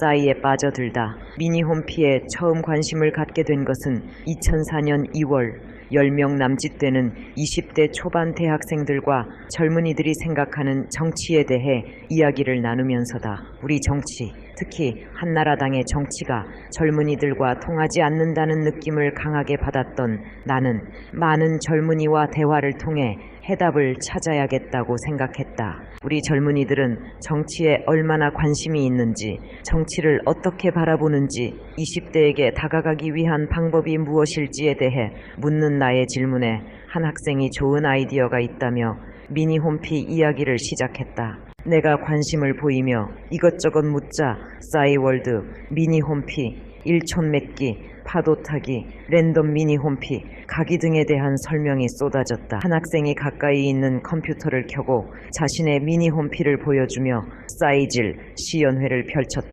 싸이에 빠져들다 미니 홈피에 처음 관심을 갖게 된 것은 2004년 2월 10명 남짓 되는 20대 초반 대학생들과 젊은이들이 생각하는 정치에 대해 이야기를 나누면서다. 우리 정치, 특히 한나라당의 정치가 젊은이들과 통하지 않는다는 느낌을 강하게 받았던 나는 많은 젊은이와 대화를 통해 해답을 찾아야겠다고 생각했다. 우리 젊은이들은 정치에 얼마나 관심이 있는지, 정치를 어떻게 바라보는지, 20대에게 다가가기 위한 방법이 무엇일지에 대해 묻는 나의 질문에 한 학생이 좋은 아이디어가 있다며 미니 홈피 이야기를 시작했다. 내가 관심을 보이며 이것저것 묻자 싸이월드, 미니 홈피, 일촌 맺기, 파도 타기, 랜덤 미니 홈피, 가기 등에 대한 설명이 쏟아졌다. 한 학생이 가까이 있는 컴퓨터를 켜고 자신의 미니 홈피를 보여주며 사이질 시연회를 펼쳤다.